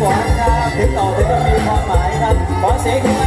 ขวัญครับถึงต่อถึงจะมีความหมายครับขอเสียง